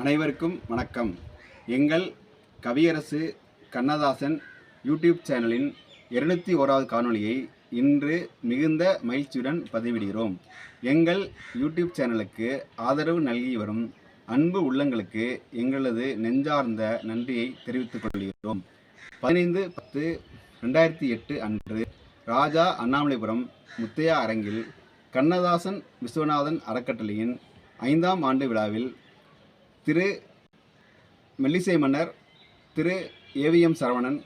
அனைவருக்கும் வணக்கம். எங்கள் கவியரசு கண்ணதாசன் யூடியூப் சேனலின் இருநூத்தி ஓராவது காணொளியை இன்று மிகுந்த மகிழ்ச்சியுடன் பதிவிடுகிறோம். எங்கள் யூடியூப் சேனலுக்கு ஆதரவு நல்கி வரும் அன்பு உள்ளங்களுக்கு எங்களது நெஞ்சார்ந்த நன்றியை தெரிவித்துக் கொள்கிறோம். பதினைந்து பத்து ரெண்டாயிரத்தி எட்டு அன்று ராஜா அண்ணாமலைபுரம் முத்தையா அரங்கில் கண்ணதாசன் விஸ்வநாதன் அறக்கட்டளையின் ஐந்தாம் ஆண்டு விழாவில் திரு மெல்லிசை மன்னர் திரு ஏவிஎம் சரவணன்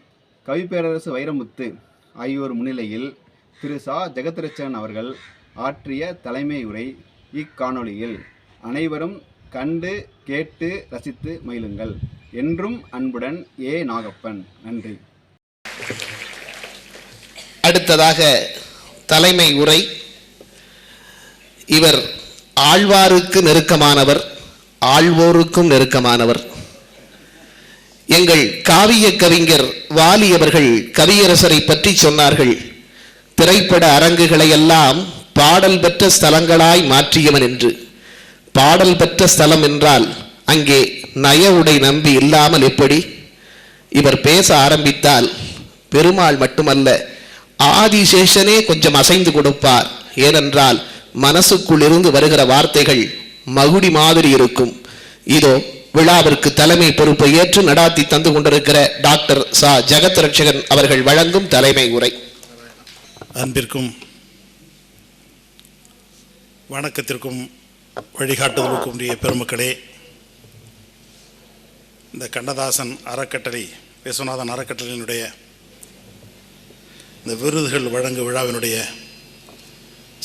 கவிப்பேரரசு வைரமுத்து ஆகியோர் முன்னிலையில் திரு சா. ஜெகத்ரட்சன் அவர்கள் ஆற்றிய தலைமை உரை இக்காணொளியில் அனைவரும் கண்டு கேட்டு ரசித்து மயிலுங்கள் என்றும் அன்புடன் ஏ. நாகப்பன். நன்றி. அடுத்ததாக தலைமை உரை. இவர் ஆழ்வாருக்கு நெருக்கமானவர். ஆழ்வோருக்கும் நெருக்கமானவர். எங்கள் காவிய கவிஞர் வாலி அவர்கள் கவியரசரை பற்றி சொன்னார்கள். திரைப்பட அரங்குகளை எல்லாம் பாடல் பெற்ற ஸ்தலங்களாய் மாற்றியவன் என்று. பாடல் பெற்ற ஸ்தலம் என்றால் அங்கே நய உடை நம்பி இல்லாமல் எப்படி? இவர் பேச ஆரம்பித்தால் பெருமாள் மட்டுமல்ல ஆதிசேஷனே கொஞ்சம் அசைந்து கொடுப்பார். ஏனென்றால் மனசுக்குள் இருந்து வருகிற வார்த்தைகள் மகுடி மாதிரி இருக்கும். இதோ விழாவிற்கு தலைமை பொறுப்பை ஏற்று நடாத்தி தந்து கொண்டிருக்கிற டாக்டர் சா. ஜெகத் ரட்சகன் அவர்கள் வழங்கும் தலைமை உரை. அன்பிற்கும் வணக்கத்திற்கும் வழிகாட்டுதலுக்கும் உரிய பெருமக்களே இந்த கண்ணதாசன் அறக்கட்டளை விஸ்வநாதன் அறக்கட்டளையினுடைய இந்த விருதுகள் வழங்கு விழாவினுடைய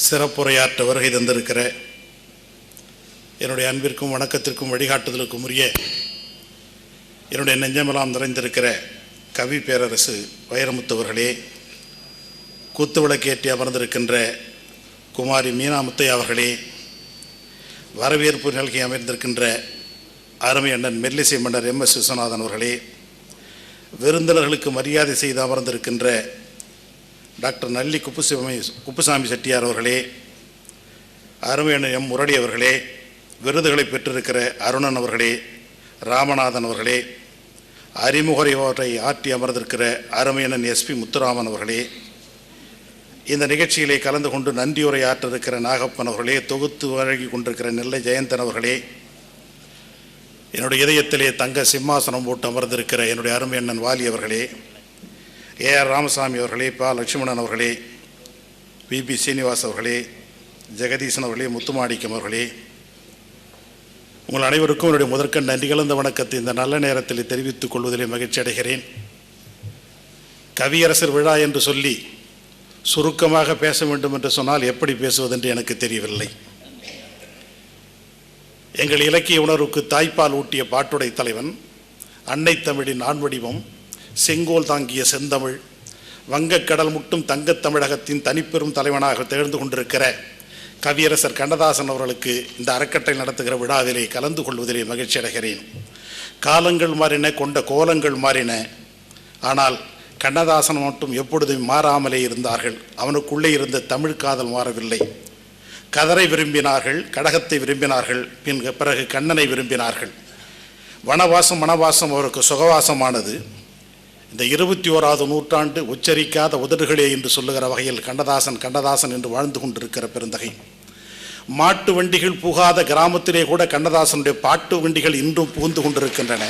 சிறப்புரையாற்ற வருகை தந்திருக்கிற என்னுடைய அன்பிற்கும் வணக்கத்திற்கும் வழிகாட்டுதலுக்கும் உரிய என்னுடைய நெஞ்சமெல்லாம் நிறைந்திருக்கிற கவி பேரரசு வைரமுத்தவர்களே கூத்து விளக்கேற்றி அமர்ந்திருக்கின்ற குமாரி மீனாமுத்தை அவர்களே வரவேற்பு நிகழ்ச்சி அமைந்திருக்கின்ற அருமை அண்ணன் மெல்லிசை மன்னர் எம் எஸ் விஸ்வநாதன் அவர்களே விருந்தினர்களுக்கு மரியாதை செய்து அமர்ந்திருக்கின்ற டாக்டர் நல்லி குப்புசாமி குப்புசாமி செட்டியார் அவர்களே அருமை அண்ணன் எம் முரளி அவர்களே விருதுகளை பெற்றிருக்கிற அருணன் அவர்களே ராமநாதன் அவர்களே அறிமுகரை ஆற்றி அமர்ந்திருக்கிற அருமையனன் எஸ்பி முத்துராமன் அவர்களே இந்த நிகழ்ச்சியிலே கலந்து கொண்டு நன்றியுரை ஆற்றிருக்கிற நாகப்பன் அவர்களே தொகுத்து வழங்கி கொண்டிருக்கிற நெல்லை ஜெயந்தன் அவர்களே என்னுடைய இதயத்திலே தங்க சிம்மாசனம் போட்டு அமர்ந்திருக்கிற என்னுடைய அருமை அண்ணன் வாலி அவர்களே ஏ ஆர் ராமசாமி அவர்களே பா லட்சுமணன் அவர்களே பி பி சீனிவாஸ் அவர்களே ஜெகதீசன் அவர்களே முத்துமாணிக்கம் அவர்களே உங்கள் அனைவருக்கும் என்னுடைய முதற்கண் நன்றி கலந்த வணக்கத்தை இந்த நல்ல நேரத்தில் தெரிவித்துக் கொள்வதிலே மகிழ்ச்சி அடைகிறேன். கவியரசர் விழா என்று சொல்லி சுருக்கமாக பேச வேண்டும் என்று சொன்னால் எப்படி பேசுவதென்று எனக்கு தெரியவில்லை. எங்கள் இலக்கிய உணர்வுக்கு தாய்ப்பால் ஊட்டிய பாட்டுடை தலைவன் அன்னை தமிழின் ஆண்வடிவம் செங்கோல் தாங்கிய செந்தமிழ் வங்கக்கடல் முட்டும் தங்கத் தமிழகத்தின் தனிப்பெரும் தலைவனாக திகழ்ந்து கொண்டிருக்கிற கவியரசர் கண்ணதாசன் அவர்களுக்கு இந்த அறக்கட்டை நடத்துகிற விழாவிலே கலந்து கொள்வதிலே மகிழ்ச்சி அடைகிறேன். காலங்கள் மாறின கொண்ட கோலங்கள் மாறின. ஆனால் கண்ணதாசன் மட்டும் எப்பொழுதும் மாறாமலே இருந்தார்கள். அவனுக்குள்ளே இருந்த தமிழ் காதல் மாறவில்லை. கதரை விரும்பினார்கள் கடகத்தை விரும்பினார்கள் பின் பிறகு கண்ணனை விரும்பினார்கள். வனவாசம் வனவாசம் அவருக்கு சுகவாசமானது. இந்த இருபத்தி ஓராவது நூற்றாண்டு உச்சரிக்காத உதடுகளே என்று சொல்லுகிற வகையில் கண்ணதாசன் கண்ணதாசன் என்று வாழ்ந்து கொண்டிருக்கிற பெருந்தகை. மாட்டு வண்டிகள் புகாத கிராமத்திலே கூட கண்ணதாசனுடைய பாட்டு வண்டிகள் இன்றும் புகுந்து கொண்டிருக்கின்றன.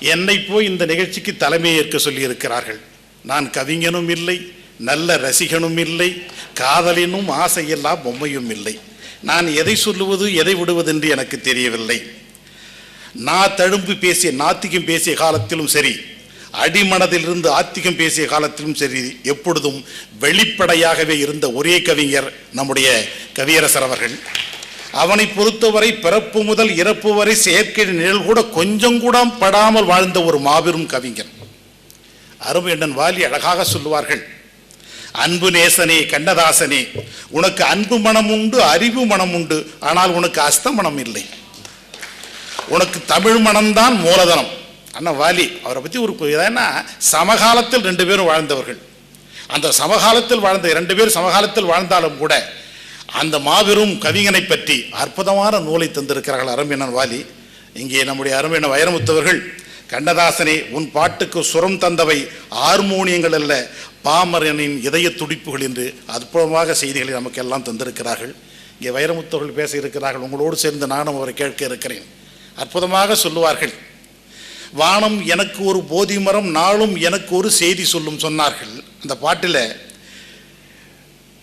என்னை போய் இந்த நிகழ்ச்சிக்கு தலைமை ஏற்க சொல்லியிருக்கிறார்கள். நான் கவிஞனும் இல்லை நல்ல ரசிகனும் இல்லை காதலினும் ஆசையெல்லாம் பொம்மையும் இல்லை. நான் எதை சொல்லுவது எதை விடுவது என்று எனக்கு தெரியவில்லை. நான் தழும்பு பேசிய நாத்திகம் பேசிய காலத்திலும் சரி அடிமனதிலிருந்து ஆத்திகம் பேசிய காலத்திலும் சரி எப்பொழுதும் வெளிப்படையாகவே இருந்த ஒரே கவிஞர் நம்முடைய கவியரசர் அவர்கள். அவனை பொறுத்தவரை பிறப்பு முதல் இறப்பு வரை செயற்கை நிழல் கூட கொஞ்சம் கூட படாமல் வாழ்ந்த ஒரு மாபெரும் கவிஞர். அருமையண்ணன் வாலி அழகாக சொல்லுவார்கள் அன்பு நேசனே கண்ணதாசனே உனக்கு அன்பு மனம் உண்டு அறிவு மனம் உண்டு ஆனால் உனக்கு அஸ்த மனம் இல்லை. உனக்கு தமிழ் மனம்தான் மூலதனம். அண்ணா வாலி அவரை பற்றி ஒரு ஏன்னா சமகாலத்தில் ரெண்டு பேரும் வாழ்ந்தவர்கள். அந்த சமகாலத்தில் வாழ்ந்த இரண்டு பேர் சமகாலத்தில் வாழ்ந்தாலும் கூட அந்த மாபெரும் கவிஞனை பற்றி அற்புதமான நூலை தந்திருக்கிறார்கள் அரம்பினன் வாலி. இங்கே நம்முடைய அரம்பின வைரமுத்தவர்கள் கண்ணதாசனே உன் பாட்டுக்கு சுரம் தந்தவை ஹார்மோனியங்கள் அல்ல பாமரனின் இதய துடிப்புகள் என்று அற்புதமாக செய்திகளை நமக்கு எல்லாம் தந்திருக்கிறார்கள். இங்கே வைரமுத்தவர்கள் பேச இருக்கிறார்கள் உங்களோடு சேர்ந்து நானும் அவரை கேட்க இருக்கிறேன். அற்புதமாக சொல்லுவார்கள். வானம் எனக்கு ஒரு போதி மரம் நாளும் எனக்கு ஒரு செய்தி சொல்லும் சொன்னார்கள். அந்த பாட்டில்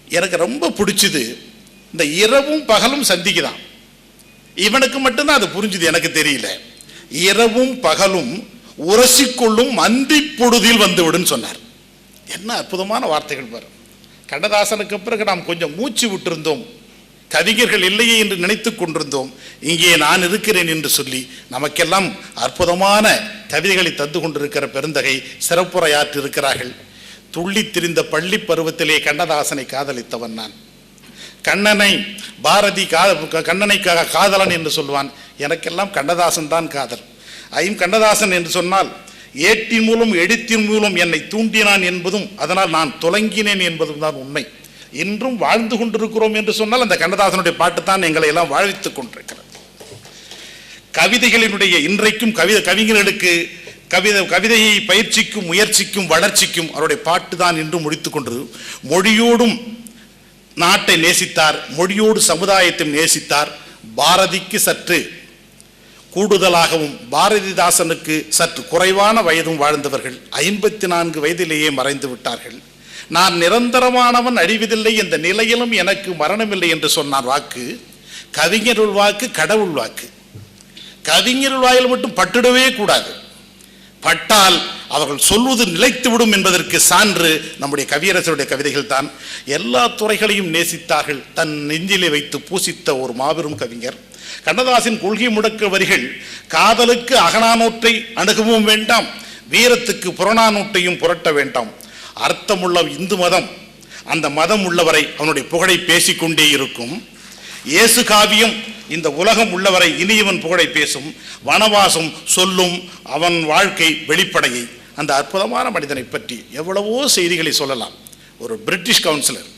எனக்கு ரொம்ப பிடிச்சது. இந்த இரவும் பகலும் சந்திக்குதான் இவனுக்கு மட்டும்தான் அது புரிஞ்சுது எனக்கு தெரியல. இரவும் பகலும் உரசிக்கொள்ளும் அந்தி பொழுதில் வந்துவிடுன்னு சொன்னார். என்ன அற்புதமான வார்த்தைகள் பாரு. கண்ணதாசனுக்கு பிறகு நாம் கொஞ்சம் மூச்சு விட்டிருந்தோம். கவிஞர்கள் இல்லையே என்று நினைத்து கொண்டிருந்தோம். இங்கே நான் இருக்கிறேன் என்று சொல்லி நமக்கெல்லாம் அற்புதமான கவிதைகளை தந்து கொண்டிருக்கிற பெருந்தகை சிறப்புரையாற்றிருக்கிறார்கள் இருக்கிறார்கள். திரிந்த பள்ளி பருவத்திலே கண்ணதாசனை காதலித்தவன் நான். கண்ணனை பாரதி கா கண்ணனை காதலன் என்று சொல்வான் எனக்கெல்லாம் கண்ணதாசன் தான் காதல். ஐம் கண்ணதாசன் என்று சொன்னால் ஏட்டின் மூலம் எழுத்தின் மூலம் என்னை தூண்டினான் என்பதும் அதனால் நான் தொலங்கினேன் என்பதும் தான் உண்மை. இன்றும் வாழ்ந்து கொண்டிருக்கிறோம் என்று சொன்னால் அந்த கண்ணதாசனுடைய பாட்டு தான் எங்களை எல்லாம் வாழ்வித்துக் கொண்டிருக்கிறது. கவிதைகளினுடைய இன்றைக்கும் கவிதை கவிஞர்களுக்கு கவிதை கவிதையை பயிற்சிக்கும் முயற்சிக்கும் வளர்ச்சிக்கும் அவருடைய பாட்டு தான் இன்று முடித்துக் கொண்டது மொழியோடும் நாட்டை நேசித்தார் மொழியோடு சமுதாயத்தை நேசித்தார். பாரதிக்கு சற்று கூடுதலாகவும் பாரதிதாசனுக்கு சற்று குறைவான வயதும் வாழ்ந்தவர்கள். ஐம்பத்தி நான்கு வயதிலேயே மறைந்து விட்டார்கள். நான் நிரந்தரமானவன் அழிவதில்லை இந்த நிலையிலும் எனக்கு மரணமில்லை என்று சொன்னார் வாக்கு. கவிஞருள் வாக்கு கடவுள் வாக்கு. கவிஞருள் வாயில் மட்டும் பட்டுடவே கூடாது. பட்டால் அவர்கள் சொல்வது நிலைத்துவிடும் என்பதற்கு சான்று நம்முடைய கவியரசருடைய கவிதைகள் தான். எல்லா துறைகளையும் நேசித்தார்கள். தன் நெஞ்சிலே வைத்து பூசித்த ஒரு மாபெரும் கவிஞர். கண்ணதாசின் கொள்கை முடக்க வரிகள் காதலுக்கு அகனானூற்றை அணுகவும் வேண்டாம் வீரத்துக்கு புறநானூற்றையும் புரட்ட வேண்டாம். அர்த்தமுள்ள இந்து மதம் அந்த மதம் உள்ளவரை அவனுடைய புகழை பேசிக்கொண்டே இருக்கும். இயேசு காவியம் இந்த உலகம் உள்ளவரை இனியவன் புகழை பேசும் வனவாசம் சொல்லும் அவன் வாழ்க்கை வெளிப்படையை. அந்த அற்புதமான மனிதனை பற்றி எவ்வளவோ செய்திகளை சொல்லலாம். ஒரு பிரிட்டிஷ் கவுன்சிலர்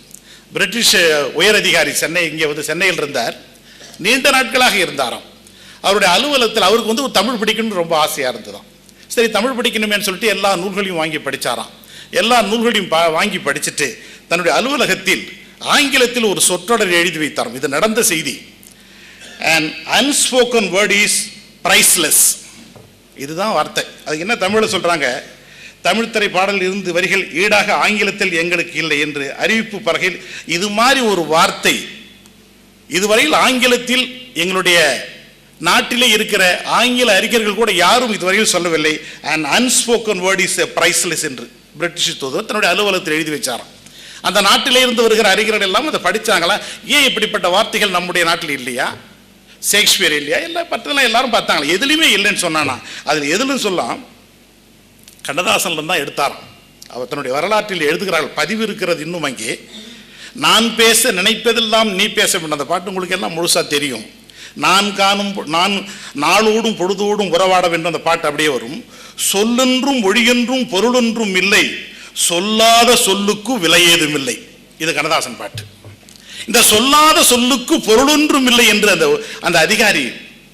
பிரிட்டிஷ் உயரதிகாரி சென்னை இங்கே வந்து சென்னையில் இருந்தார். நீண்ட நாட்களாக இருந்தாராம். அவருடைய அலுவலகத்தில் அவருக்கு வந்து ஒரு தமிழ் பிடிக்கணும்னு ரொம்ப ஆசையாக இருந்ததாம். சரி தமிழ் படிக்கணுமேன்னு சொல்லிட்டு எல்லா நூல்களையும் வாங்கி படிச்சாராம். எல்லா நூல்களையும் பா வாங்கி படிச்சுட்டு தன்னுடைய அலுவலகத்தில் ஆங்கிலத்தில் ஒரு சொற்றொடர் எழுதி வைத்தாராம். இது நடந்த செய்தி. And unspoken word is priceless இதுதான் வார்த்தை. அது என்ன தமிழில் சொல்கிறாங்க தமிழ் திரை பாடலில் இருந்து வரிகள் ஈடாக ஆங்கிலத்தில் எங்களுக்கு இல்லை என்று அறிவிப்பு பலகையில் இது மாதிரி ஒரு வார்த்தை இதுவரையில் ஆங்கிலத்தில் எங்களுடைய நாட்டிலே இருக்கிற ஆங்கில அறிஞர்கள் கூட யாரும் இதுவரையில் சொல்லவில்லை. And unspoken word is a என்று. பிரிட்டிஷ் தூதர் தன்னுடைய அலுவலகத்தில் எழுதி வச்சாராம். அந்த நாட்டிலே இருந்து வருகிற அறிஞர்கள் எல்லாம் அதை படிச்சாங்களா? ஏன் இப்படிப்பட்ட வார்த்தைகள் நம்முடைய நாட்டில் இல்லையா? ஷேக்ஸ்பியர் இல்லையா? எல்லாம் பற்றதெல்லாம் எல்லாரும் பார்த்தாங்களா? எதுலையுமே இல்லைன்னு சொன்னானா? அதில் எதுலன்னு சொல்லலாம் கண்ணதாசன்ல தான் எடுத்தாராம். அவர் தன்னுடைய வரலாற்றில் எழுதுகிறார்கள். பதிவு இருக்கிறது இன்னும் அங்கே. நான் பேச நினைப்பதெல்லாம் நீ பேச வேண்டும். அந்த பாட்டு உங்களுக்கு எல்லாம் முழுசாக தெரியும். நான் காணும் நான் நாளோடும் பொழுதோடும் உறவாட வேண்டும் அந்த பாட்டு அப்படியே வரும். சொல்லென்றும் ஒழியென்றும் பொருளென்றும் இல்லை. சொல்லாத சொல்லுக்கு விலையேதும் இல்லை. இது கண்ணதாசன் பாட்டு. இந்த சொல்லாத சொல்லுக்கு பொருளொன்றும் இல்லை என்று அந்த அந்த அதிகாரி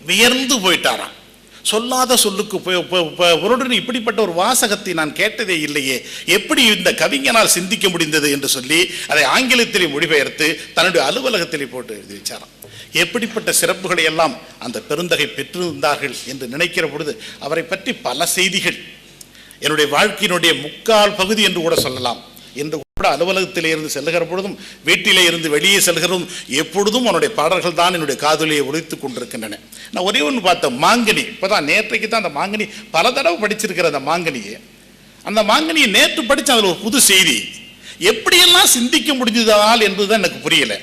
வியர்ந்து போயிட்டாராம். சொல்லாத சொல்லுக்கு பொருளுடன் இப்படிப்பட்ட ஒரு வாசகத்தை நான் கேட்டதே இல்லையே. எப்படி இந்த கவிஞனால் சிந்திக்க முடிந்தது என்று சொல்லி அதை ஆங்கிலத்திலே மொழிபெயர்த்து தன்னுடைய அலுவலகத்திலே போட்டு எழுதி வச்சாராம். எப்படிப்பட்ட சிறப்புகளை எல்லாம் அந்த பெருந்தகை பெற்றிருந்தார்கள் என்று நினைக்கிற பொழுது அவரை பற்றி பல செய்திகள் என்னுடைய வாழ்க்கையினுடைய முக்கால் பகுதி என்று கூட சொல்லலாம். என்று கூட அலுவலகத்திலே இருந்து செல்லுகிற பொழுதும் வீட்டிலே இருந்து வெளியே செல்கிறதும் எப்பொழுதும் அவனுடைய பாடல்கள் தான் என்னுடைய காதலியை ஒழித்துக் கொண்டிருக்கின்றன. நான் ஒரே ஒன்று பார்த்தேன் மாங்கனி. இப்போதான் நேற்றைக்கு தான் அந்த மாங்கனி பல தடவை படிச்சிருக்கிற அந்த மாங்கனியை. அந்த மாங்கனியை நேற்று படிச்ச அதில் ஒரு புது செய்தி. எப்படியெல்லாம் சிந்திக்க முடிஞ்சதால் என்பதுதான் எனக்கு புரியல.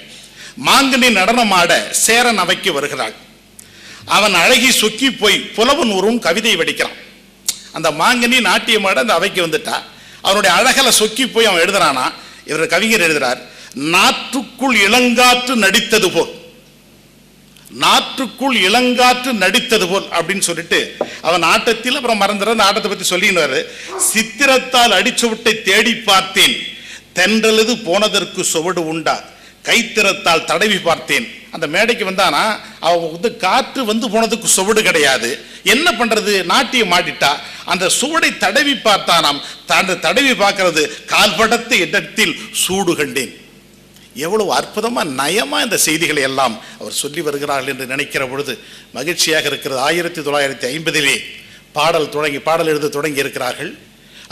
மாங்கனி நடனமாட சேரன் அவைக்கு வருகிறாள். அவன் அழகி சொக்கி போய் புலவன் ஒருவன் கவிதை வடிக்கிறான். அந்த மாங்கனி நாட்டியமாட அந்த அவைக்கு வந்துட்டா. அவனுடைய அழகல சொக்கி போய் அவன் எழுதுறானா? இவர் கவிஞர் எழுதுறார் நாற்றுக்குள் இளங்காற்று நடித்தது போல். நாற்றுக்குள் இளங்காற்று நடித்தது போல் அப்படின்னு சொல்லிட்டு அவன் ஆட்டத்தில் அப்புறம் மறந்துற அந்த ஆட்டத்தை பத்தி சொல்லினாரு சித்திரத்தால் அடிச்சுவிட்டை தேடி பார்த்தேன். தென்றலது போனதற்கு சுவடு உண்டா? கைத்திறத்தால் தடவி பார்த்தேன். அந்த மேடைக்கு வந்தானா அவங்க வந்து காற்று வந்து போனதுக்கு சுவடு கிடையாது. என்ன பண்ணுறது நாட்டியம் ஆடிட்டா. அந்த சுவடை தடவி பார்த்தானாம். அந்த தடவி பார்க்கறது கால்படத்த இடத்தில் சூடு கண்டேன். எவ்வளவு அற்புதமாக நயமாக இந்த செய்திகளை எல்லாம் அவர் சொல்லி வருகிறார்கள் என்று நினைக்கிற பொழுது மகிழ்ச்சியாக இருக்கிறது. ஆயிரத்தி தொள்ளாயிரத்தி ஐம்பதிலே பாடல் தொடங்கி பாடல் எழுத தொடங்கி இருக்கிறார்கள்.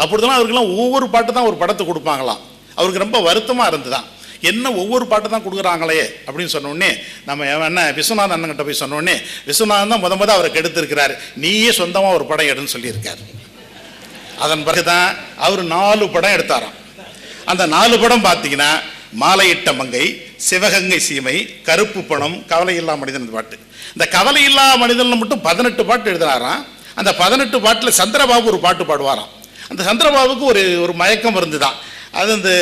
அப்பொழுதெல்லாம் அவருக்கெல்லாம் ஒவ்வொரு பாட்டு தான் ஒரு படத்தை கொடுப்பாங்களாம். அவருக்கு ரொம்ப வருத்தமாக இருந்துதான் என்ன ஒவ்வொரு பாட்டு தான் கொடுக்குறாங்களே அப்படின்னு சொன்னோடனே நம்ம என்ன விஸ்வநாதன் அண்ணன்கிட்ட போய் சொன்னோடனே விஸ்வநாதன் தான் முத முத அவருக்கு கெடுத்திருக்கிறார். நீயே சொந்தமாக ஒரு படம் எடுன்னு சொல்லியிருக்காரு. அதன் பிறகு தான் அவர் நாலு படம் எடுத்தாராம். அந்த நாலு படம் பார்த்தீங்கன்னா மாலையிட்ட மங்கை சிவகங்கை சீமை கருப்பு பணம் கவலை இல்லா மனிதன் பாட்டு. இந்த கவலை இல்லா மனிதன் மட்டும் பதினெட்டு பாட்டு எழுதினாராம். அந்த பதினெட்டு பாட்டில் சந்திரபாபு ஒரு பாட்டு பாடுவாராம். அந்த சந்திரபாபுக்கு ஒரு ஒரு மயக்கம் இருந்து தான் அது அந்த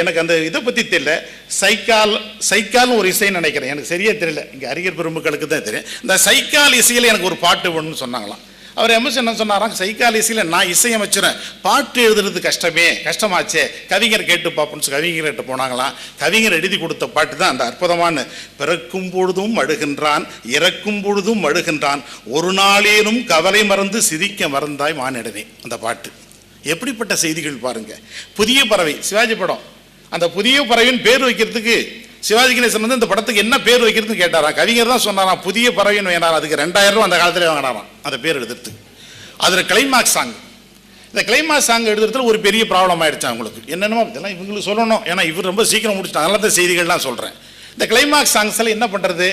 எனக்கு அந்த இதை பற்றி தெரியல. சைக்கால் சைக்கால்னு ஒரு இசைன்னு நினைக்கிறேன். எனக்கு சரியாக தெரியல. இங்கே அறிஞர் பெருமக்களுக்கு தான் தெரியும். இந்த சைக்கால் இசையில் எனக்கு ஒரு பாட்டு வேணும்னு சொன்னாங்களாம். அவர் எம்எஸ் என்ன சொன்னாராம்? சைக்கால் இசையில் நான் இசையமைச்சிறேன். பாட்டு எழுதுறது கஷ்டமே கஷ்டமாச்சே. கவிஞர் கேட்டு பார்ப்போம்னு கவிஞர்கிட்ட போனாங்களாம். கவிஞர் எழுதி கொடுத்த பாட்டு தான் அந்த அற்புதமான பிறக்கும் பொழுதும் அழுகின்றான் இறக்கும் பொழுதும் அழுகின்றான் ஒரு நாளேனும் கவலை மறந்து சிரிக்க மறந்தாய் மானிடனே அந்த பாட்டு. எப்படிப்பட்ட செய்திகள் பாருங்க. புதிய பறவை சிவாஜி படம். அந்த புதிய பறவையின் பேர் வைக்கிறதுக்கு சிவாஜி கணேசன் வந்து இந்த படத்துக்கு என்ன பேர் வைக்கிறதுன்னு கேட்டாராம் கவிஞர் தான் சொன்னாராம் புதிய பறவைன்னு வேணாம் அதுக்கு ரெண்டாயிரம் ரூபா அந்த காலத்துல வாங்கினாராம். அந்த பேர் எழுதுறதுக்கு அதில் கிளைமாக்ஸ் சாங் இந்த கிளைமாக்ஸ் சாங் எழுதுறதுல ஒரு பெரிய ப்ராப்ளம் ஆயிடுச்சு அவங்களுக்கு. என்னென்னமோ இதெல்லாம் இவங்களுக்கு சொல்லணும். ஏன்னா இவர் ரொம்ப சீக்கிரம் முடிச்சுட்டாங்க அதனால தான் செய்திகள்லாம் சொல்கிறேன் இந்த கிளைமாக்ஸ் சாங்ஸில் என்ன பண்ணுறது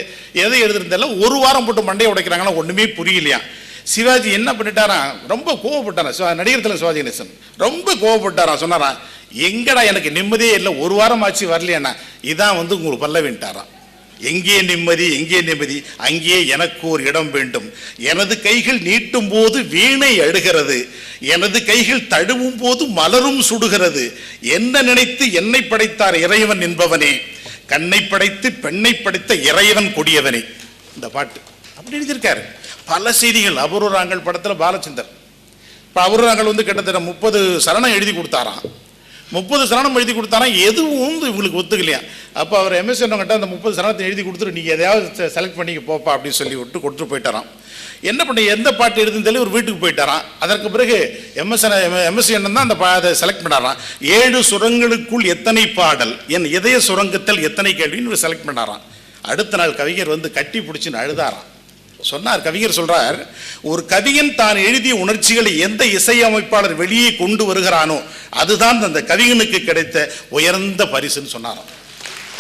எதை எழுதுறதெல்லாம் ஒரு வாரம் போட்டு மண்டையை உடைக்கிறாங்கன்னா ஒன்றுமே புரியலையா சிவாஜி என்ன பண்ணிட்டாராம் ரொம்ப கோவப்பட்டாராம் சிவா- நடிகர் திலகம் சிவாஜி கணேசன். ரொம்ப கோவப்பட்டாராம் சொன்னாராம் எங்கடா எனக்கு நிம்மதியே இல்லை ஒரு வாரம் ஆச்சு வரலையாண்ணா? இதான் வந்து உங்களுக்கு பல்லவின்ட்டாராம் எங்கே நிம்மதி? எங்கே நிம்மதி? அங்கே எனக்கு ஒரு இடம் வேண்டும். எனது கைகள் நீட்டும் போது வீணை அழுகிறது. எனது கைகள் தழுவும் போது மலரும் சுடுகிறது. என்ன நினைத்து என்னை படைத்தார் இறைவன் என்பவனே? கண்ணை படைத்து பெண்ணை படைத்த இறைவன் கொடியவனே? இந்த பாட்டு. அப்படி எழுதியிருக்காரு. பல செய்திகள். அபூர்வராங்கள் படத்தில் பாலச்சந்தர். இப்போ அபூர்வராங்கள் வந்து கிட்டத்தட்ட முப்பது சரணம் எழுதி கொடுத்தாராம். முப்பது சரணம் எழுதி கொடுத்தாராம். எதுவும் வந்து இவங்களுக்கு ஒத்துக்கலையா? அப்போ அவர் எம்எஸ் கிட்ட அந்த முப்பது சரணத்தை எழுதி கொடுத்துட்டு நீங்கள் எதையாவது செலக்ட் பண்ணிக்க போப்பா அப்படின்னு சொல்லி விட்டு கொடுத்துட்டு போயிட்டாராம். என்ன பண்ண எந்த பாட்டு எழுதுன்னு சொல்லி ஒரு வீட்டுக்கு போயிட்டாராம். அதற்கு பிறகு எம்எஸ் எம்எஸ் என்ன தான் அந்த பா அதை செலக்ட் பண்ணாராம். ஏழு சுரங்களுக்குள் எத்தனை பாடல் என் இதய சுரங்கத்தில் எத்தனை கேள்வின்னு செலக்ட் பண்ணாராம். அடுத்த நாள் கவிஞர் வந்து கட்டி பிடிச்சின்னு அழுதாராம். சொன்னார் கவிஞர் சொல்றார் ஒரு கவிஞன் தான் எழுதிய உணர்ச்சிகளை எந்த இசையமைப்பாளர் வெளியே கொண்டு வருகிறானோ அதுதான் அந்த கவிஞனுக்கு கிடைத்த உயர்ந்த பரிசுன்னு சொன்னாராம்.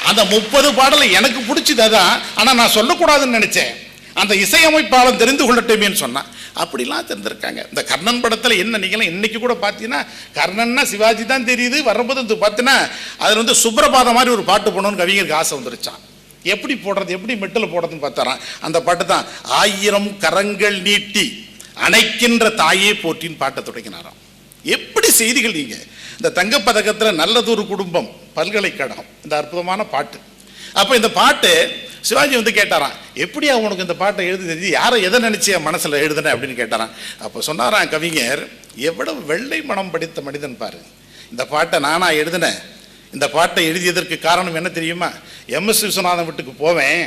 அந்த முப்பது பாடலை எனக்கு பிடிச்சது அதான் ஆனால் நான் சொல்லக்கூடாதுன்னு நினைச்சேன். அந்த இசையமைப்பாளர் தெரிந்து கொள்ளட்டுமேன்னு சொன்னான். அப்படிலாம் தெரிஞ்சிருக்காங்க. இந்த கர்ணன் படத்தில் என்ன நீங்களாம் இன்னைக்கு கூட பார்த்தீங்கன்னா கர்ணன்னா சிவாஜி தான் தெரியுது வரும்போது வந்து பார்த்தீங்கன்னா அதில் வந்து சுப்ரபாதம் மாதிரி ஒரு பாட்டு போடணும்னு கவிஞருக்கு ஆசை வந்துருச்சான் எப்படி போடுறது எப்படி மெட்டில் போடுறதுன்னு பார்த்தாரான் அந்த பாட்டு தான் ஆயிரம் கரங்கள் நீட்டி அணைக்கின்ற தாயே போற்றின்னு பாட்டை தொடங்கினாராம். எப்படி செய்திகள் நீங்கள் இந்த தங்கப்பதக்கத்தில் நல்லதொரு குடும்பம் பல்கலைக்கழகம். இந்த அற்புதமான பாட்டு. அப்போ இந்த பாட்டு சிவாஜி வந்து கேட்டாராம் எப்படியா உனக்கு இந்த பாட்டை எழுதி தெரிஞ்சு யாரை எதை நினச்சி என் மனசில் எழுதுனேன் அப்படின்னு கேட்டாராம். அப்போ சொன்னாராம் கவிஞர் எவ்வளவு வெள்ளை மனம் படித்த மனிதன் பாரு. இந்த பாட்டை நானாக எழுதினேன். இந்த பாட்டை எழுதியதற்கு காரணம் என்ன தெரியுமா? எம்எஸ் விஸ்வநாதன் வீட்டுக்கு போவேன்.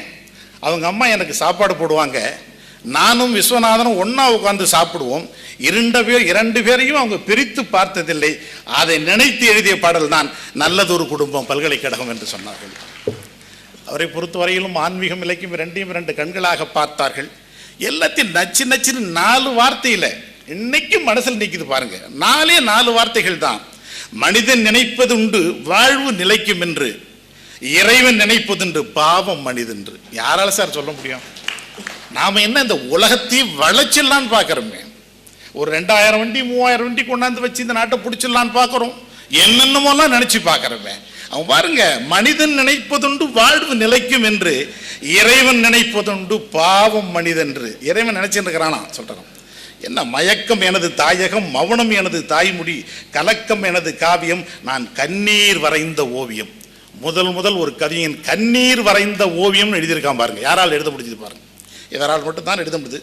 அவங்க அம்மா எனக்கு சாப்பாடு போடுவாங்க. நானும் விஸ்வநாதனும் ஒன்றா உட்காந்து சாப்பிடுவோம். இரண்டு பேர் இரண்டு பேரையும் அவங்க பிரித்து பார்த்ததில்லை. அதை நினைத்து எழுதிய பாடல் தான் நல்லதொரு குடும்பம் பல்கலைக்கழகம் என்று சொன்னார்கள். அவரை பொறுத்தவரையிலும் ஆன்மீகம் இலக்கியம் ரெண்டையும் ரெண்டு கண்களாக பார்த்தார்கள். எல்லாத்தையும் நச்சு நச்சுன்னு நாலு வார்த்தையில் இன்னைக்கும் மனசில் நிற்கிது பாருங்கள் நாலே நாலு வார்த்தைகள் தான். மனிதன் நினைப்பதுண்டு வாழ்வு நிலைக்கும் என்று. இறைவன் நினைப்பதுண்டு பாவம் மனிதன்று யாரால சார் சொல்ல முடியும்? நாம என்ன இந்த உலகத்தையும் வளைச்சிடலான்னு பார்க்குறோமே ஒரு ரெண்டாயிரம் வண்டி மூவாயிரம் வண்டி கொண்டாந்து வச்சு இந்த நாட்டை பிடிச்சிடலான்னு பார்க்குறோம் என்னென்னமோலாம் நினைச்சு பார்க்குறோமே அவன் பாருங்க மனிதன் நினைப்பதுண்டு வாழ்வு நிலைக்கும் என்று. இறைவன் நினைப்பதுண்டு பாவம் மனிதன்று இறைவன் நினைச்சிருக்கிறானா இருக்கிறானா? சொல்றான். என்ன மயக்கம் எனது தாயகம் மௌனம் எனது தாய்மொழி கலக்கம் எனது காவியம் நான் கண்ணீர் வரைந்த ஓவியம். முதல் முதல் ஒரு கவிஞன் கண்ணீர் வரைந்த ஓவியம்னு எழுதியிருக்கான் பாருங்க. யாரால் எழுத முடிஞ்சது பாருங்க. இவரால் மட்டும் தான் எழுத முடியுது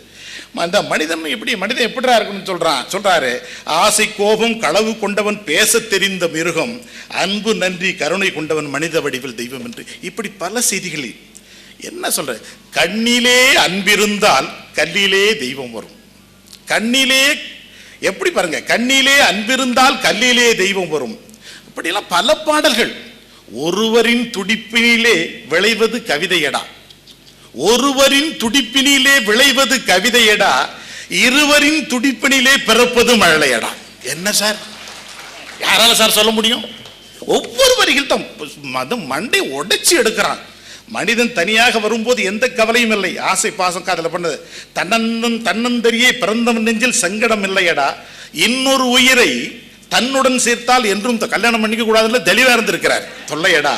அந்த மனிதன் எப்படி மனிதன் எப்படிடா இருக்கணும்னு சொல்கிறான் சொல்கிறாரு ஆசை கோபம் களவு கொண்டவன் பேசத் தெரிந்த மிருகம் அன்பு நன்றி கருணை கொண்டவன் மனித வடிவில் தெய்வம் என்று. இப்படி பல செய்திகளில் என்ன சொல்கிற கண்ணிலே அன்பிருந்தால் கல்லிலே தெய்வம் வரும். கண்ணிலே எப்படி பாருங்க கண்ணிலே அன்பிருந்தால் கல்லிலே தெய்வம் வரும். அப்படிலாம் பல பாடல்கள். ஒருவரின் துடிப்பினிலே விளைவது கவிதையடா. ஒருவரின் துடிப்பினிலே விளைவது கவிதையடா. இருவரின் துடிப்பினிலே பிறப்பது மழலையடா. என்ன சார்? யாரால சார் சொல்ல முடியும்? ஒவ்வொரு வரிகள் தான் மதம் மண்டை உடைச்சி எடுக்கிறான். மனிதன் தனியாக வரும்போது எந்த கவலையும் இல்லை. ஆசை பாசம் காதல பண்ணது. தன்னன் தன்னந்தரியே பிறந்தவன் நெஞ்சில் சங்கடம் இல்லையடா. இன்னொரு உயிரை தன்னுடன் சேர்த்தால் என்றும் கல்யாணம் பண்ணிக்க கூடாதுல தெளிவா இருந்திருக்கிறார். தொல்லையடா.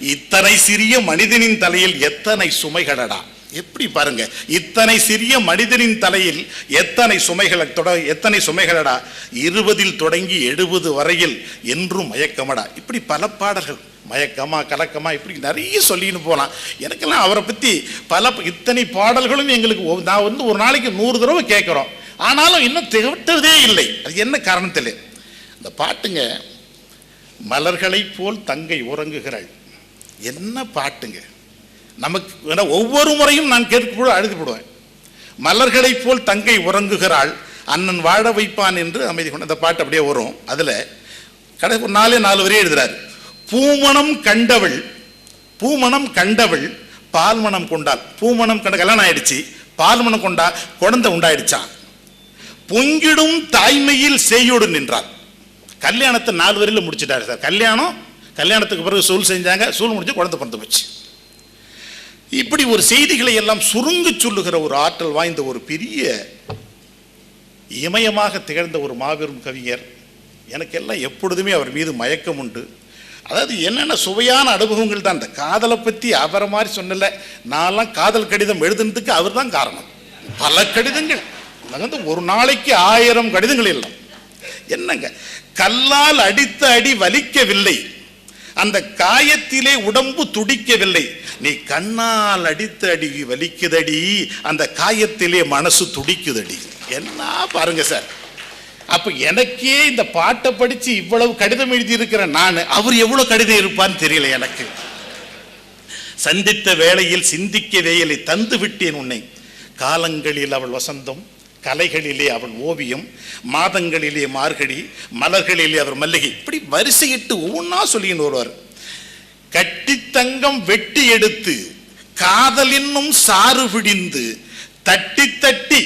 இத்தனை சிறிய மனிதனின் தலையில் எத்தனை சுமைகளடா. எப்படி பாருங்க. இத்தனை சிறிய மனிதனின் தலையில் எத்தனை சுமைகளை தொட எத்தனை சுமைகளடா. இருபதில் தொடங்கி எழுபது வரையில் என்றும் மயக்கமடா. இப்படி பல பாடல்கள். மயக்கமாக கலக்கமா இப்படி நிறைய சொல்லின்னு போகலாம் எனக்கெல்லாம் அவரை பற்றி பல இத்தனை பாடல்களும் எங்களுக்கு ஒ- நான் வந்து ஒரு நாளைக்கு நூறு தடவை கேட்குறோம். ஆனாலும் இன்னும் திகட்டதே இல்லை. அது என்ன காரணம் இந்த பாட்டுங்க மலர்களைப் போல் தங்கை உறங்குகிறாள். என்ன பாட்டுங்க? நமக்கு ஏன்னா ஒவ்வொரு முறையும் நான் கேட்கும்போது அழுது போடுவேன். மலர்களைப் போல் தங்கை உறங்குகிறாள் அண்ணன் வாழ வைப்பான் என்று அமைதி கொண்டு அந்த பாட்டு அப்படியே வரும். அதில் கடை ஒரு நாலே நாலு வரையும் எழுதுறாரு. பூமணம் கண்டவள் பூமணம் கண்டவள் பால்மணம் கொண்டாள். பூமணம் கண்ட கல்யாணம் ஆயிடுச்சு. பால்மணம் கொண்டா குழந்தை உண்டாயிடுச்சா? பொங்கிடும் தாய்மையில் செய்யோடு நின்றார் கல்யாணத்தை நாலு வரையில் முடிச்சிட்டாரு சார். கல்யாணம் கல்யாணத்துக்கு பிறகு சூழ் செஞ்சாங்க. சூழ் முடிஞ்சு குழந்தை பிறந்து போச்சு. இப்படி ஒரு செய்திகளை எல்லாம் சுருங்கி சொல்லுகிற ஒரு ஆற்றல் வாய்ந்த ஒரு பெரிய இமயமாக திகழ்ந்த ஒரு மாபெரும் கவிஞர். எனக்கெல்லாம் எப்பொழுதுமே அவர் மீது மயக்கம் உண்டு. அதாவது என்னென்ன சுவையான அனுபவங்கள் தான் இந்த காதலை பற்றி அவரை மாதிரி சொன்னல. நான்லாம் காதல் கடிதம் எழுதுனதுக்கு அவர் தான் காரணம். பல கடிதங்கள். வந்து ஒரு நாளைக்கு ஆயிரம் கடிதங்கள் இல்லை. என்னங்க? கல்லால் அடித்த அடி வலிக்கவில்லை. அந்த காயத்திலே உடம்பு துடிக்கவில்லை. நீ கண்ணால் அடித்த அடி வலிக்குதடி. அந்த காயத்திலே மனசு துடிக்குதடி. என்ன பாருங்க சார். அப்ப எனக்கே இந்த பாட்டை படிச்சு இவ்வளவு கடிதம் எழுதி இருக்கிற நான் அவர் எவ்வளவு கடிதம் இருப்பான்னு தெரியல எனக்கு. சந்தித்த வேளையில் சிந்திக்க வேயலை தந்து விட்டேன் உன்னை. காலங்களில் அவள் வசந்தம் கலைகளிலே அவள் ஓவியம் மாதங்களிலே மார்கழி மலர்களிலே அவர் மல்லிகை. இப்படி வரிசையிட்டு ஒவ்வொன்றா சொல்லின்னு வருவார். கட்டித்தங்கம் வெட்டி எடுத்து காதலின்னும் சாறு பிடிந்து தட்டி தட்டி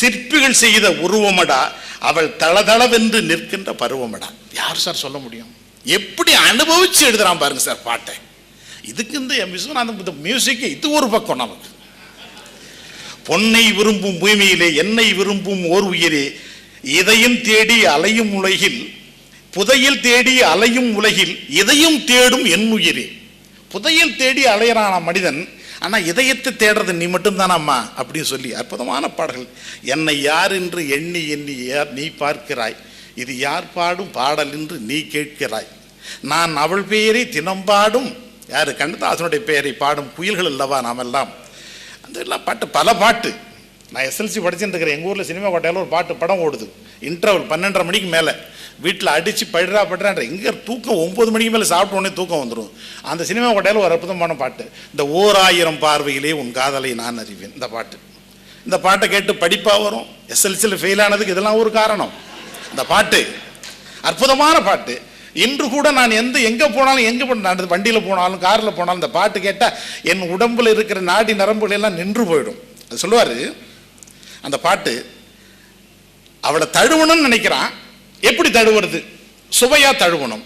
சிற்பிகள் செய்த உருவமடா அவள் தளதளவென்று நிற்கின்ற பருவமடா. யார் சார் சொல்ல முடியும்? எப்படி அனுபவிச்சு எழுதுறான் பாருங்க சார் பாட்டை. இதுக்கு இந்த விஸ்வநாதன் இந்த இது ஒரு பக்கம் நமக்கு. பொன்னை விரும்பும் பூமியிலே என்னை விரும்பும் ஓர் உயிரே இதையும் தேடி அலையும் உலகில் புதையில் தேடி அலையும் உலகில் இதையும் தேடும் என் உயிரே. புதையில் தேடி அலையிறான மனிதன் ஆனால் இதயத்தை தேடுறது நீ மட்டும்தானாம்மா அப்படின்னு சொல்லி அற்புதமான பாடல்கள். என்னை யார் என்று எண்ணி எண்ணி யார் நீ பார்க்கிறாய்? இது யார் பாடும் பாடல் என்று நீ கேட்கிறாய். நான் அவள் பெயரை தினம் பாடும் யார்? கண்ணதாசனுடைய பெயரை பாடும் புயல்கள் அல்லவா நாமெல்லாம்? அந்த எல்லாம் பாட்டு பல பாட்டு. நான் எஸ்எல்சி படிச்சுட்டு இருக்கிறேன் எங்கள் ஊரில் சினிமா கோட்டையில் ஒரு பாட்டு படம் ஓடுது. இன்டர்வல் பன்னெண்டரை மணிக்கு மேலே. வீட்டில் அடித்து படுறா படுறான்ற. எங்கே தூக்கம் ஒம்பது மணிக்கு மேலே சாப்பிட்ட உடனே தூக்கம் வந்துடும் அந்த சினிமா கோட்டையில் ஒரு அற்புதமான பாட்டு. இந்த ஓர் ஆயிரம் பார்வையிலே உன் காதலை நான் அறிவேன். இந்த பாட்டு. இந்த பாட்டை கேட்டு படிப்பாக வரும். எஸ்எல்சியில் ஃபெயில் ஆனதுக்கு இதெல்லாம் ஒரு காரணம். இந்த பாட்டு. அற்புதமான பாட்டு. இன்று கூட நான் எந்த எங்கே போனாலும் எங்கே போ நான் வண்டியில் போனாலும் காரில் போனாலும் இந்த பாட்டு கேட்டால் என் உடம்பில் இருக்கிற நாடி நரம்புகள் எல்லாம் நின்று போயிடும். அது சொல்லுவார் அந்த பாட்டு அவளை தழுவணும்னு நினைக்கிறான். எப்படி தழுவுறது? சுவையா தழுவணும்.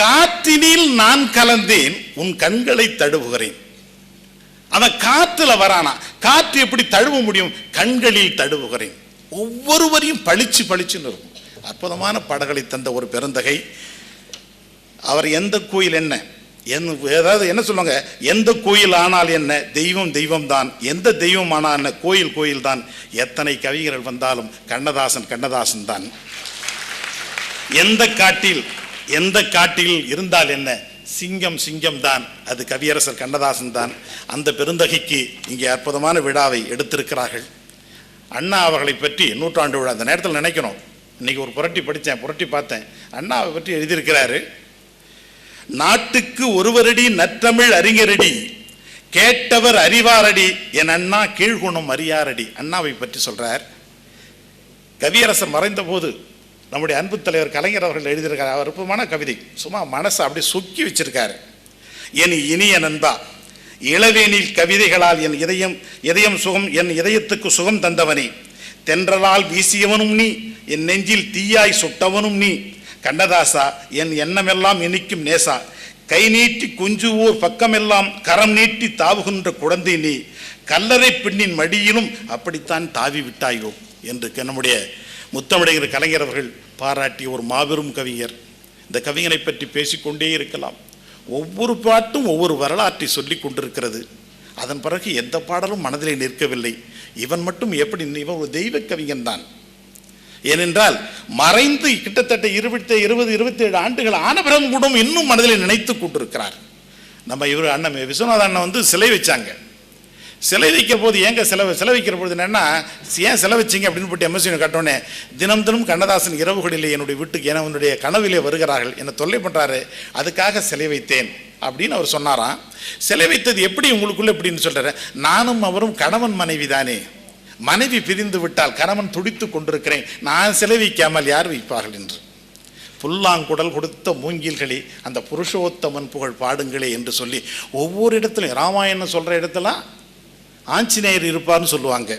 காத்தினில் நான் கலந்தேன் உன் கண்களை தழுவுகிறேன். அவன் காத்துல வரானா? காற்று எப்படி தழுவ முடியும்? கண்களில் தழுவுகிறேன். ஒவ்வொருவரையும் பளிச்சு பளிச்சுன்னு இருக்கும். அற்புதமான பாடல்களை தந்த ஒரு பெருந்தகை. அவர் எந்த கோயில் என்ன? என் ஏதாவது என்ன சொல்லுவாங்க? எந்த கோயில் ஆனால் என்ன? தெய்வம் தெய்வம் தான் எந்த தெய்வம் ஆனால் என்ன? கோயில் கோயில் தான் எத்தனை கவிஞர்கள் வந்தாலும் கண்ணதாசன் கண்ணதாசன் தான் எந்த காட்டில் எந்த காட்டில் இருந்தால் என்ன? சிங்கம் சிங்கம் தான் அது கவியரசர் கண்ணதாசன் தான் அந்த பெருந்தகைக்கு இங்கே அற்புதமான விழாவை எடுத்திருக்கிறார்கள். அண்ணா அவர்களை பற்றி நூற்றாண்டு விழா அந்த நேரத்தில் நினைக்கணும். இன்னைக்கு ஒரு புரட்டி படித்தேன் புரட்டி பார்த்தேன். அண்ணாவை பற்றி எழுதியிருக்கிறாரு நாட்டுக்கு ஒருவரடி நற்றமிழ் அறிஞரடி கேட்டவர் அறிவாரடி என் அண்ணா கீழ்குணம் அறியாரடி. அண்ணாவை பற்றி சொல்றார். கவியரசர் மறைந்த போது நம்முடைய அன்பு தலைவர் கலைஞர் அவர்கள் எழுதியிருக்கார் அவர் அற்புதமான கவிதை. சும்மா மனசை அப்படியே சுக்கி வச்சிருக்காரு. என் இனிய நண்பா இளவேனில் கவிதைகளால் என் இதயம் இதயம் சுகம் என் இதயத்துக்கு சுகம் தந்தவனே. தென்றலால் வீசியவனும் நீ என் நெஞ்சில் தீயாய் சுட்டவனும் நீ. கண்ணதாசா என் எண்ணமெல்லாம் இனிக்கும் நேசா. கை நீட்டி குஞ்சுவோர் பக்கமெல்லாம் கரம் நீட்டி தாவுகின்ற குழந்தை நீ. கல்லறை பெண்ணின் மடியிலும் அப்படித்தான் தாவி விட்டாயோ என்று நம்முடைய முத்தமிடுகிற கலைஞர் அவர்கள் பாராட்டிய ஒரு மாபெரும் கவிஞர். இந்த கவிஞனை பற்றி பேசிக்கொண்டே இருக்கலாம். ஒவ்வொரு பாட்டும் ஒவ்வொரு வரலாற்றை சொல்லி கொண்டிருக்கிறது. அதன் பிறகு எந்த பாடலும் மனதிலே நிற்கவில்லை. இவன் மட்டும் எப்படி இவன் ஒரு தெய்வ கவிஞன் தான். ஏனென்றால் மறைந்து கிட்டத்தட்ட இருபத்தி இருபது இருபத்தி ஏழு ஆண்டுகள் ஆன பிறகு கூட இன்னும் மனதில் நினைத்து கொண்டிருக்கிறார். நம்ம இவர் அண்ணன் விஸ்வநாத அண்ணன் வந்து சிலை வச்சாங்க. சிலை வைக்க போது ஏங்க செலவு சிலை வைக்கிற பொழுது என்னென்னா ஏன் சிலை அப்படின்னு போட்டு எம்எஸ்சி கட்டோன்னே தினம் தினம் கண்ணதாசன் இரவுகளிலே என்னுடைய வீட்டுக்கு என என்னுடைய கனவிலே வருகிறார்கள் என்னை தொல்லை பண்ணுறாரு அதுக்காக சிலை வைத்தேன் அப்படின்னு அவர் சொன்னாராம். சிலை வைத்தது எப்படி உங்களுக்குள்ள எப்படின்னு சொல்கிறேன் நானும் அவரும் கணவன் மனைவி தானே மனைவி பிரிந்து விட்டால் கணவன் துடித்து கொண்டிருக்கிறேன் நான் சிலை வைக்காமல் யார் வைப்பார்கள் என்று. புல்லாங்குடல் கொடுத்த மூங்கில்களே அந்த புருஷோத்தமன் புகழ் பாடுங்களே என்று சொல்லி ஒவ்வொரு இடத்துலையும் ராமாயணம் சொல்கிற இடத்துல ஆஞ்சநேயர் இருப்பார்னு சொல்லுவாங்க.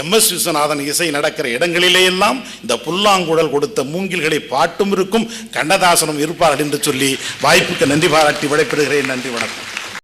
எம்எஸ் விஸ்வநாதன் இசை நடக்கிற இடங்களிலே எல்லாம் இந்த புல்லாங்குழல் கொடுத்த மூங்கில்களை பாட்டும் இருக்கும் கண்ணதாசனும் இருப்பார்கள் என்று சொல்லி வாய்ப்புக்கு நன்றி பாராட்டி விடைபெறுகிறேன். நன்றி வணக்கம்.